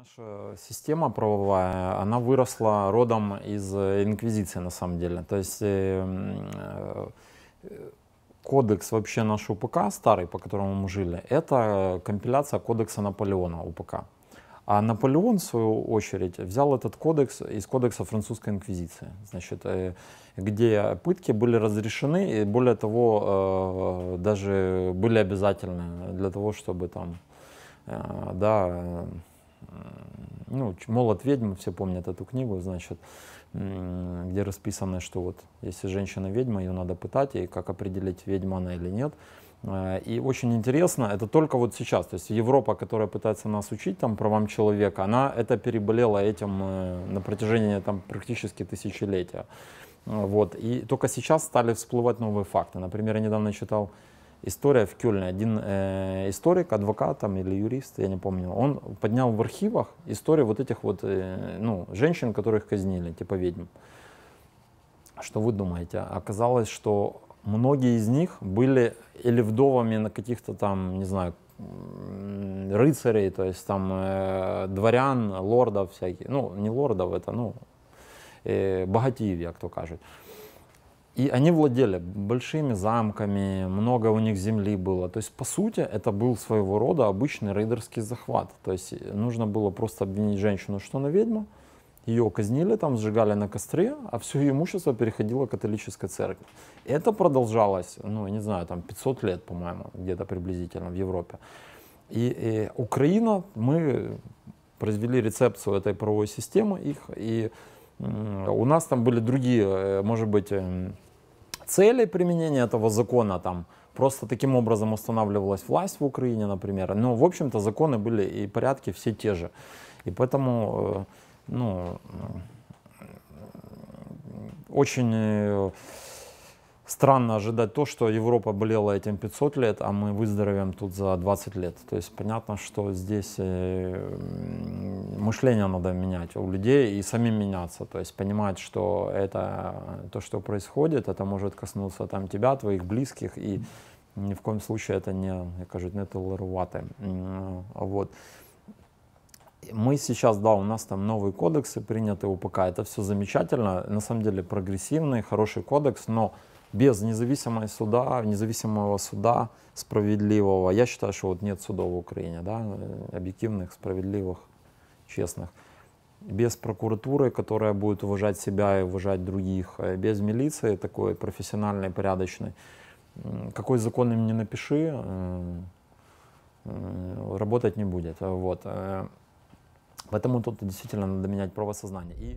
Наша система правовая, она выросла родом из э, инквизиции на самом деле. То есть э, э, кодекс вообще наш УПК старый, по которому мы жили, это компиляция кодекса Наполеона УПК. А Наполеон, в свою очередь, взял этот кодекс из кодекса французской инквизиции, значит, где пытки были разрешены, и более того, даже были обязательны для того, чтобы там, да, ну, «Молот ведьм», все помнят эту книгу, значит, где расписано, что вот если женщина ведьма, ее надо пытать, и как определить, ведьма она или нет. Э, и очень интересно, это только вот сейчас, то есть Европа, которая пытается нас учить там правам человека, она это переболела этим э, на протяжении там практически тысячелетия. Вот. И только сейчас стали всплывать новые факты. Например, я недавно читал история в Кёльне. Один э, историк, адвокат там, или юрист, я не помню, он поднял в архивах историю вот этих вот э, ну, женщин, которых казнили, типа ведьм. Что вы думаете? Оказалось, что многие из них были или вдовами на каких-то там, не знаю, рыцарей, то есть там э, дворян, лордов всяких, ну не лордов, это ну э, богатеев, як то кажуть. И они владели большими замками, много у них земли было. То есть, по сути, это был своего рода обычный рейдерский захват. То есть, нужно было просто обвинить женщину, что она ведьма, ее казнили там, сжигали на костре, а все ее имущество переходило к католической церкви. Это продолжалось, ну, я не знаю, там 500 лет, по-моему, где-то приблизительно в Европе. И, и Украина, мы произвели рецепцию этой правовой системы их, и у нас там были другие, э, может быть, эм, цели применения этого закона, там просто таким образом устанавливалась власть в Украине, например. Но, в общем-то, законы были и порядки все те же. И поэтому, э, ну, очень э, странно ожидать то, что Европа болела этим 500 лет, а мы выздоровеем тут за 20 лет. То есть понятно, что здесь э, мышление надо менять у людей и самим меняться. То есть понимать, что это то, что происходит, это может коснуться там тебя, твоих близких, и ни в коем случае это не, я кажу, не толерувати. Вот. Мы сейчас, да, у нас там новые кодексы приняты УПК, это все замечательно, на самом деле прогрессивный, хороший кодекс, но без независимого суда, независимого суда справедливого. Я считаю, что вот нет судов в Украине, да, объективных, справедливых, честных. Без прокуратуры, которая будет уважать себя и уважать других, без милиции такой профессиональной, порядочной. Какой закон им не напиши, э, э, работать не будет. Вот. Э, поэтому тут действительно надо менять правосознание. И...